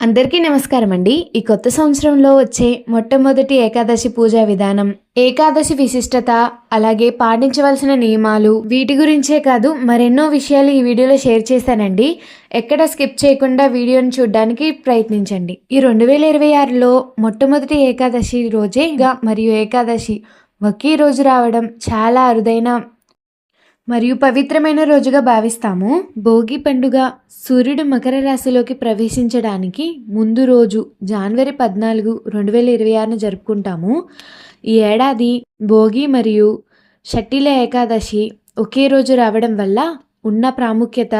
అందరికీ నమస్కారం అండి. ఈ కొత్త సంవత్సరంలో వచ్చే మొట్టమొదటి ఏకాదశి పూజా విధానం. ఏకాదశి విశిష్టత అలాగే పాటించవలసిన నియమాలు వీటి గురించే కాదు మరెన్నో విషయాలు ఈ వీడియోలో షేర్ చేశానండి. ఎక్కడ స్కిప్ చేయకుండా వీడియోని చూడడానికి ప్రయత్నించండి. ఈ రెండు వేల ఇరవై ఆరులో మొట్టమొదటి ఏకాదశి రోజేగా మరియు ఏకాదశి ఒకే రోజు రావడం చాలా అరుదైన మరియు పవిత్రమైన రోజుగా భావిస్తాము. భోగి పండుగ సూర్యుడు మకర రాశిలోకి ప్రవేశించడానికి ముందు రోజు జనవరి పద్నాలుగు రెండు వేల ఇరవై ఆరున జరుపుకుంటాము. ఈ ఏడాది భోగి మరియు షట్టిల ఏకాదశి ఒకే రోజు రావడం వల్ల ఉన్న ప్రాముఖ్యత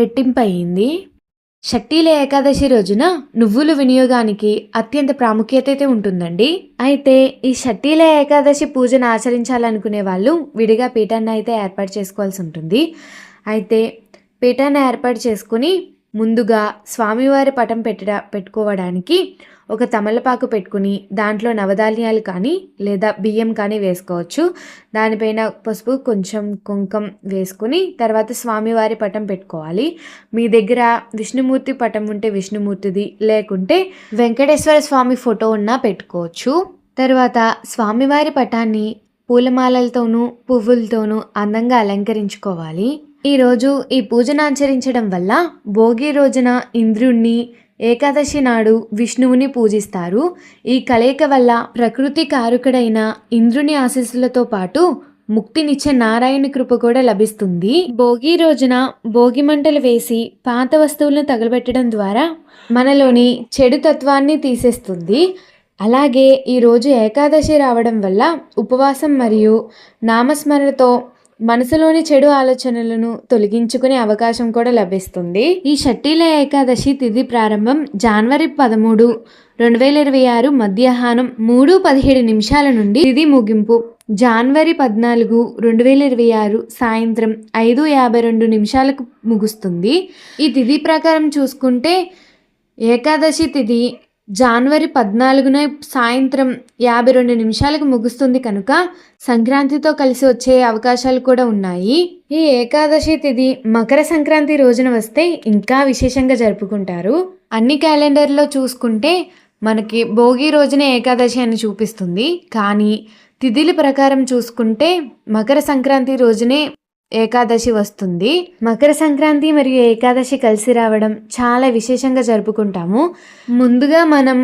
రెట్టింపయింది. షట్టిల ఏకాదశి రోజున నువ్వుల వినియోగానికి అత్యంత ప్రాముఖ్యత అయితే ఉంటుందండి. అయితే ఈ షట్టిల ఏకాదశి పూజను ఆచరించాలనుకునే వాళ్ళు విడిగా పీఠాన్ని అయితే ఏర్పాటు చేసుకోవాల్సి ఉంటుంది. అయితే పీఠాన్ని ఏర్పాటు చేసుకుని ముందుగా స్వామివారి పటం పెట్ట పెట్టుకోవడానికి ఒక తమలపాకు పెట్టుకుని దాంట్లో నవధాన్యాలు కానీ లేదా బియ్యం కానీ వేసుకోవచ్చు. దానిపైన పసుపు కొంచెం కుంకం వేసుకుని తర్వాత స్వామివారి పటం పెట్టుకోవాలి. మీ దగ్గర విష్ణుమూర్తి పటం ఉంటే విష్ణుమూర్తిది లేకుంటే వెంకటేశ్వర స్వామి ఫోటో ఉన్నా పెట్టుకోవచ్చు. తర్వాత స్వామివారి పటాన్ని పూలమాలలతోనూ పువ్వులతోనూ అందంగా అలంకరించుకోవాలి. ఈరోజు ఈ పూజను ఆచరించడం వల్ల భోగి రోజున ఇంద్రుణ్ణి ఏకాదశి నాడు విష్ణువుని పూజిస్తారు. ఈ కలయిక వల్ల ప్రకృతి కారుకుడైన ఇంద్రుని ఆశీస్సులతో పాటు ముక్తినిచ్చే నారాయణ కృప కూడా లభిస్తుంది. భోగి రోజున భోగి మంటలు వేసి పాత వస్తువులను తగలబెట్టడం ద్వారా మనలోని చెడు తత్వాన్ని తీసేస్తుంది. అలాగే ఈరోజు ఏకాదశి రావడం వల్ల ఉపవాసం మరియు నామస్మరణతో మనసులోని చెడు ఆలోచనలను తొలగించుకునే అవకాశం కూడా లభిస్తుంది. ఈ షట్టిల ఏకాదశి తిథి ప్రారంభం జనవరి పదమూడు రెండు వేల ఇరవై ఆరు మధ్యాహ్నం మూడు పదిహేడు నిమిషాల నుండి తిథి ముగింపు. జనవరి పద్నాలుగు రెండు వేల ఇరవై ఆరు సాయంత్రం ఐదు యాభై రెండు నిమిషాలకు ముగుస్తుంది. ఈ తిథి ప్రకారం చూసుకుంటే ఏకాదశి తిథి జనవరి పద్నాలుగున సాయంత్రం యాభై రెండు నిమిషాలకు ముగుస్తుంది కనుక సంక్రాంతితో కలిసి వచ్చే అవకాశాలు కూడా ఉన్నాయి. ఈ ఏకాదశి తిథి మకర సంక్రాంతి రోజున వస్తే ఇంకా విశేషంగా జరుపుకుంటారు. అన్ని క్యాలెండర్లో చూసుకుంటే మనకి భోగి రోజునే ఏకాదశి అని చూపిస్తుంది. కానీ తిథిల ప్రకారం చూసుకుంటే మకర సంక్రాంతి రోజునే ఏకాదశి వస్తుంది. మకర సంక్రాంతి మరియు ఏకాదశి కలిసి రావడం చాలా విశేషంగా జరుపుకుంటాము. ముందుగా మనం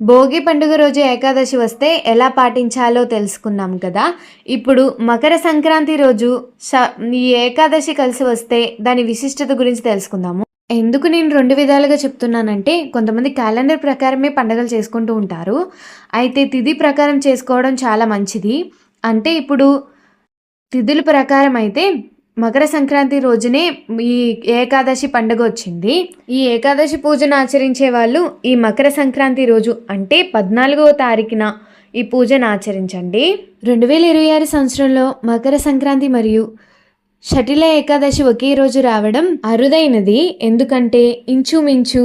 భోగి పండుగ రోజు ఏకాదశి వస్తే ఎలా పాటించాలో తెలుసుకున్నాం కదా. ఇప్పుడు మకర సంక్రాంతి రోజు స ఈ ఏకాదశి కలిసి వస్తే దాని విశిష్టత గురించి తెలుసుకుందాము. ఎందుకు నేను రెండు విధాలుగా చెప్తున్నానంటే కొంతమంది క్యాలెండర్ ప్రకారమే పండుగలు చేసుకుంటూ ఉంటారు. అయితే తిథి ప్రకారం చేసుకోవడం చాలా మంచిది. అంటే ఇప్పుడు తిథుల ప్రకారం అయితే మకర సంక్రాంతి రోజునే ఈ ఏకాదశి పండుగ వచ్చింది. ఈ ఏకాదశి పూజను ఆచరించే వాళ్ళు ఈ మకర సంక్రాంతి రోజు అంటే పద్నాలుగవ తారీఖున ఈ పూజను ఆచరించండి. రెండు వేల ఇరవై ఆరు సంవత్సరంలో మకర సంక్రాంతి మరియు షటిల ఏకాదశి ఒకే రోజు రావడం అరుదైనది. ఎందుకంటే ఇంచుమించు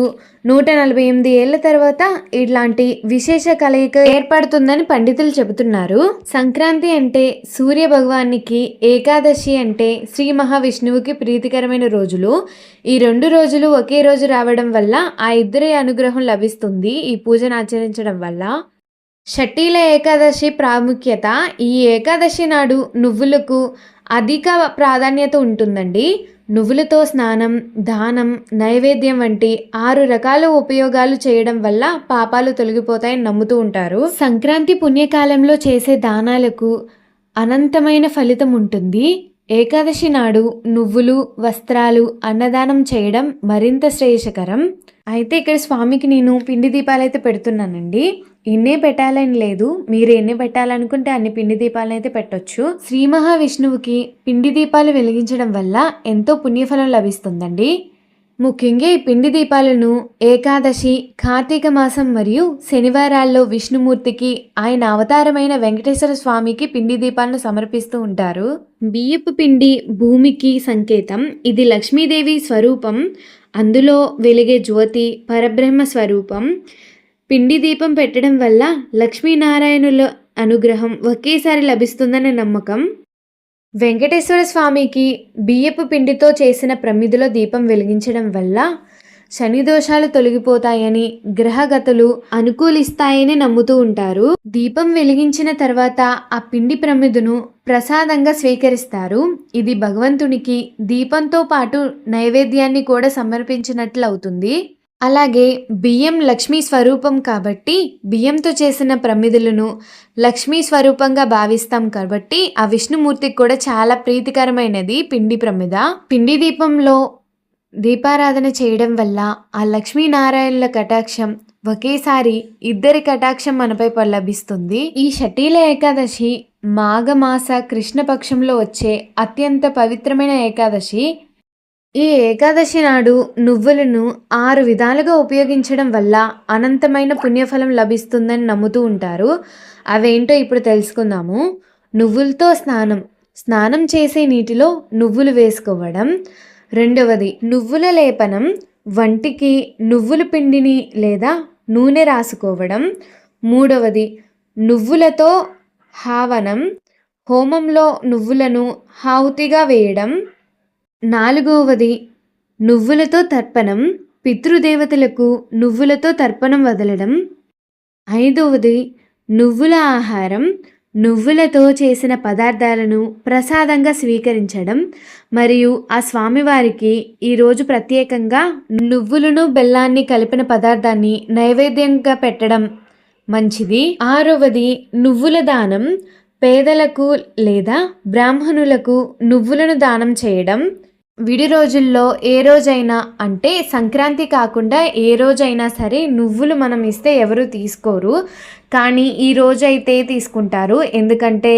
నూట నలభై ఎనిమిది ఏళ్ళ తర్వాత ఇట్లాంటి విశేష కలయిక ఏర్పడుతుందని పండితులు చెబుతున్నారు. సంక్రాంతి అంటే సూర్య భగవానికి ఏకాదశి అంటే శ్రీ మహావిష్ణువుకి ప్రీతికరమైన రోజులు. ఈ రెండు రోజులు ఒకే రోజు రావడం వల్ల ఆ ఇద్దరి అనుగ్రహం లభిస్తుంది ఈ పూజను ఆచరించడం వల్ల. షట్టీల ఏకాదశి ప్రాముఖ్యత ఈ ఏకాదశి నాడు నువ్వులకు అధిక ప్రాధాన్యత ఉంటుందండి. నువ్వులతో స్నానం దానం నైవేద్యం వంటి ఆరు రకాల ఉపయోగాలు చేయడం వల్ల పాపాలు తొలగిపోతాయని నమ్ముతూ ఉంటారు. సంక్రాంతి పుణ్యకాలంలో చేసే దానాలకు అనంతమైన ఫలితం ఉంటుంది. ఏకాదశి నాడు నువ్వులు వస్త్రాలు అన్నదానం చేయడం మరింత శ్రేయస్కరం. అయితే ఇక్కడ స్వామికి నేను పిండి దీపాలు అయితే పెడుతున్నానండి. ఇన్నే పెట్టాలని లేదు మీరు ఎన్ని పెట్టాలనుకుంటే అన్ని పిండి దీపాలను అయితే పెట్టొచ్చు. శ్రీ మహావిష్ణువుకి పిండి దీపాలు వెలిగించడం వల్ల ఎంతో పుణ్యఫలం లభిస్తుందండి. ముఖ్యంగా ఈ పిండి దీపాలను ఏకాదశి కార్తీక మాసం మరియు శనివారాల్లో విష్ణుమూర్తికి ఆయన అవతారమైన వెంకటేశ్వర స్వామికి పిండి దీపాలను సమర్పిస్తూ ఉంటారు. బియ్యపు పిండి భూమికి సంకేతం. ఇది లక్ష్మీదేవి స్వరూపం. అందులో వెలిగే జ్యోతి పరబ్రహ్మ స్వరూపం. పిండి దీపం పెట్టడం వల్ల లక్ష్మీనారాయణుల అనుగ్రహం ఒకేసారి లభిస్తుందనే నమ్మకం. వెంకటేశ్వర స్వామికి బియ్యపు పిండితో చేసిన ప్రమిదిలో దీపం వెలిగించడం వల్ల శని దోషాలు తొలగిపోతాయని గ్రహగతులు అనుకూలిస్తాయని నమ్ముతూ ఉంటారు. దీపం వెలిగించిన తర్వాత ఆ పిండి ప్రమిదును ప్రసాదంగా స్వీకరిస్తారు. ఇది భగవంతునికి దీపంతో పాటు నైవేద్యాన్ని కూడా సమర్పించినట్లు అవుతుంది అలాగే బియ్యం లక్ష్మీ స్వరూపం కాబట్టి బియ్యంతో చేసిన ప్రమిదలను లక్ష్మీ స్వరూపంగా భావిస్తాం కాబట్టి ఆ విష్ణుమూర్తికి కూడా చాలా ప్రీతికరమైనది పిండి ప్రమిద. పిండి దీపంలో దీపారాధన చేయడం వల్ల ఆ లక్ష్మీనారాయణుల కటాక్షం ఒకేసారి ఇద్దరి కటాక్షం మనపై లభిస్తుంది. ఈ షటీల ఏకాదశి మాఘమాస కృష్ణపక్షంలో వచ్చే అత్యంత పవిత్రమైన ఏకాదశి ఈ ఏకాదశి నాడు నువ్వులను ఆరు విధాలుగా ఉపయోగించడం వల్ల అనంతమైన పుణ్యఫలం లభిస్తుందని నమ్ముతూ ఉంటారు. అవేంటో ఇప్పుడు తెలుసుకుందాము. నువ్వులతో స్నానం. స్నానం చేసే నీటిలో నువ్వులు వేసుకోవడం. రెండవది నువ్వుల లేపనం. వంటికి నువ్వుల పిండిని లేదా నూనె రాసుకోవడం. మూడవది నువ్వులతో హావనం. హోమంలో నువ్వులను హావుతిగా వేయడం. నాలుగవది నువ్వులతో తర్పణం పితృదేవతలకు నువ్వులతో తర్పణం వదలడం. ఐదవది నువ్వుల ఆహారం నువ్వులతో చేసిన పదార్థాలను ప్రసాదంగా స్వీకరించడం. మరియు ఆ స్వామివారికి ఈరోజు ప్రత్యేకంగా నువ్వులను బెల్లాన్ని కలిపిన పదార్థాన్ని నైవేద్యంగా పెట్టడం మంచిది. ఆరవది నువ్వుల దానం పేదలకు లేదా బ్రాహ్మణులకు నువ్వులను దానం చేయడం. విడి రోజుల్లో ఏ రోజైనా అంటే సంక్రాంతి కాకుండా ఏ రోజైనా సరే నువ్వులు మనం ఇస్తే ఎవరు తీసుకోరు. కానీ ఈ రోజైతే తీసుకుంటారు. ఎందుకంటే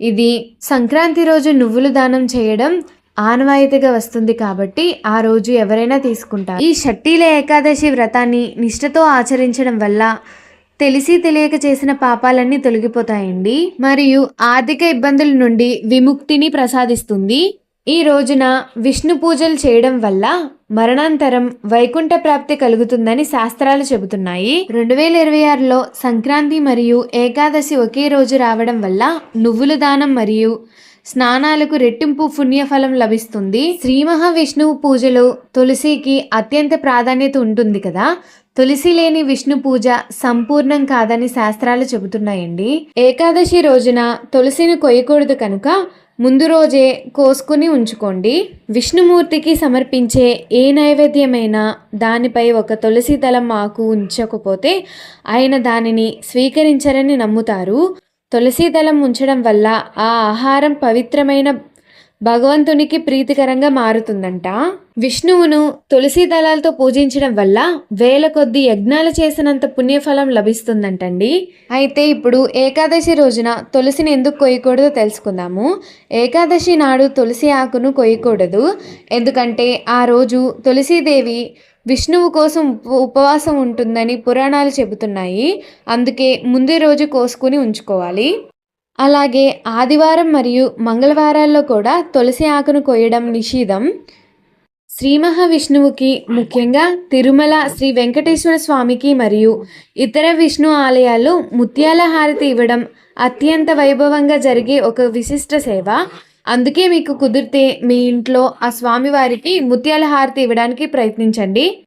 ఇది సంక్రాంతి రోజు నువ్వులు దానం చేయడం ఆనవాయితీగా వస్తుంది కాబట్టి ఆ రోజు ఎవరైనా తీసుకుంటారు. ఈ షట్టీల ఏకాదశి వ్రతాన్ని నిష్ఠతో ఆచరించడం వల్ల తెలిసి తెలియక చేసిన పాపాలన్నీ తొలగిపోతాయండి. మరియు ఆర్థిక ఇబ్బందుల నుండి విముక్తిని ప్రసాదిస్తుంది. ఈ రోజున విష్ణు పూజలు చేయడం వల్ల మరణాంతరం వైకుంఠ ప్రాప్తి కలుగుతుందని శాస్త్రాలు చెబుతున్నాయి. రెండు వేల ఇరవై ఆరులో సంక్రాంతి మరియు ఏకాదశి ఒకే రోజు రావడం వల్ల నువ్వుల దానం మరియు స్నానాలకు రెట్టింపు పుణ్యఫలం లభిస్తుంది. శ్రీ మహావిష్ణువు పూజలో తులసికి అత్యంత ప్రాధాన్యత ఉంటుంది కదా. తులసి లేని విష్ణు పూజ సంపూర్ణం కాదని శాస్త్రాలు చెబుతున్నాయండి. ఏకాదశి రోజున తులసిని కొయ్యకూడదు కనుక ముందు రోజే కోసుకుని ఉంచుకోండి. విష్ణుమూర్తికి సమర్పించే ఏ నైవేద్యమైనా దానిపై ఒక తులసి దళం ఆకు ఉంచకపోతే ఆయన దానిని స్వీకరించరని నమ్ముతారు. తులసి దళం ఉంచడం వల్ల ఆ ఆహారం పవిత్రమైన భగవంతునికి ప్రీతికరంగా మారుతుందంట. విష్ణువును తులసి దళాలతో పూజించడం వల్ల వేల కొద్ది యజ్ఞాలు చేసినంత పుణ్యఫలం లభిస్తుందంటండి. అయితే ఇప్పుడు ఏకాదశి రోజున తులసిని ఎందుకు కొయ్యకూడదో తెలుసుకుందాము. ఏకాదశి నాడు తులసి ఆకును కొయ్యకూడదు. ఎందుకంటే ఆ రోజు తులసీదేవి విష్ణువు కోసం ఉప- ఉపవాసం ఉంటుందని పురాణాలు చెబుతున్నాయి. అందుకే ముందు రోజు కోసుకుని ఉంచుకోవాలి. అలాగే ఆదివారం మరియు మంగళవారాల్లో కూడా తులసి ఆకును కొయ్యడం నిషేధం శ్రీ మహావిష్ణువుకి ముఖ్యంగా తిరుమల శ్రీ వెంకటేశ్వర స్వామికి మరియు ఇతర విష్ణు ఆలయాలు ముత్యాల హారతి ఇవ్వడం అత్యంత వైభవంగా జరిగే ఒక విశిష్ట సేవ. అందుకే మీకు కుదిరితే మీ ఇంట్లో ఆ స్వామివారికి ముత్యాల హారతి ఇవ్వడానికి ప్రయత్నించండి.